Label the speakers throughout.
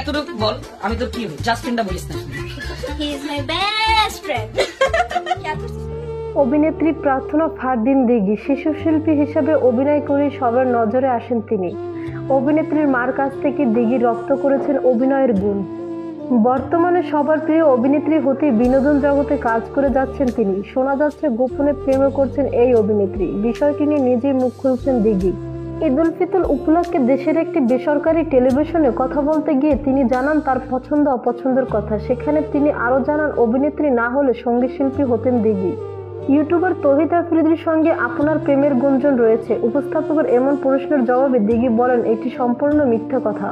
Speaker 1: এতটুকু বল আমি তোর কি হই? জাস্টিনটা বলিস না।
Speaker 2: He is my best friend
Speaker 3: অভিনেত্রী প্রার্থনা ফারদিন দিঘি শিশু শিল্পী হিসেবে অভিনয় করে সবার নজরে আসেন তিনি। অভিনেত্রীর মার কাছ থেকে দিঘি রপ্ত করেছেন অভিনয়ের গুণ। বর্তমানে সবার প্রিয় অভিনেত্রী হতে বিনোদন জগতে কাজ করে যাচ্ছেন তিনি। শোনা যাচ্ছে গোপনে প্রেমও করছেন এই অভিনেত্রী। বিষয়টি নিয়ে নিজেই মুখ খুলছেন দিঘি। ঈদ উল ফিতর উপলক্ষে দেশের একটি বেসরকারি টেলিভিশনে কথা বলতে গিয়ে তিনি জানান তার পছন্দ অপছন্দের কথা। সেখানে তিনি আরও জানান, অভিনেত্রী না হলে সংগীত শিল্পী হতেন দিঘি ইউটিউবার তহিদ আফ্রিদির সঙ্গে আপনার প্রেমের গুঞ্জন রয়েছে। উপস্থাপকের এমন প্রশ্নের জবাবে দিঘি বলেন, এটি সম্পূর্ণ মিথ্যা কথা।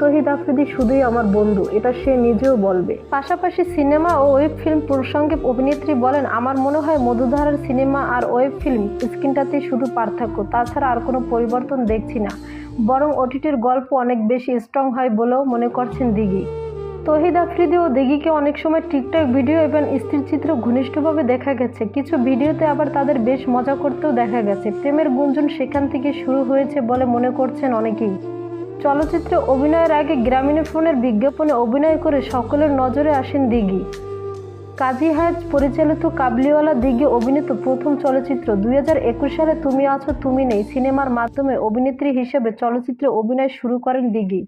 Speaker 3: তহিদ আফ্রিদি শুধুই আমার বন্ধু, এটা সে নিজেও বলবে। পাশাপাশি সিনেমা ও ওয়েব ফিল্ম প্রসঙ্গে অভিনেত্রী বলেন, আমার মনে হয় মধুধারার সিনেমা আর ওয়েব ফিল্ম স্ক্রিনটাতেই শুধু পার্থক্য, তাছাড়া আর কোনো পরিবর্তন দেখছি না। বরং ওটিটির গল্প অনেক বেশি স্ট্রং হয় বলেও মনে করছেন দিঘি। তহিদ আফ্রিদি ও দিঘিকে অনেক সময় টিকটক ভিডিও এবং স্থির চিত্র ঘনিষ্ঠভাবে দেখা গেছে। কিছু ভিডিওতে আবার তাদের বেশ মজা করতেও দেখা গেছে। প্রেমের গুঞ্জন সেখান থেকে শুরু হয়েছে বলে মনে করছেন অনেকেই। চলচ্চিত্রে অভিনয়ের আগে গ্রামীণ ফোনের বিজ্ঞাপনে অভিনয় করে সকলের নজরে আসেন দিঘি। কাজী হায়াত পরিচালিত কাবলিওয়ালা দিঘি অভিনীত প্রথম চলচ্চিত্র দুই হাজার একুশ সালে তুমি আছো, তুমি নেই সিনেমার মাধ্যমে অভিনেত্রী হিসেবে চলচ্চিত্রে অভিনয় শুরু করেন দিঘি।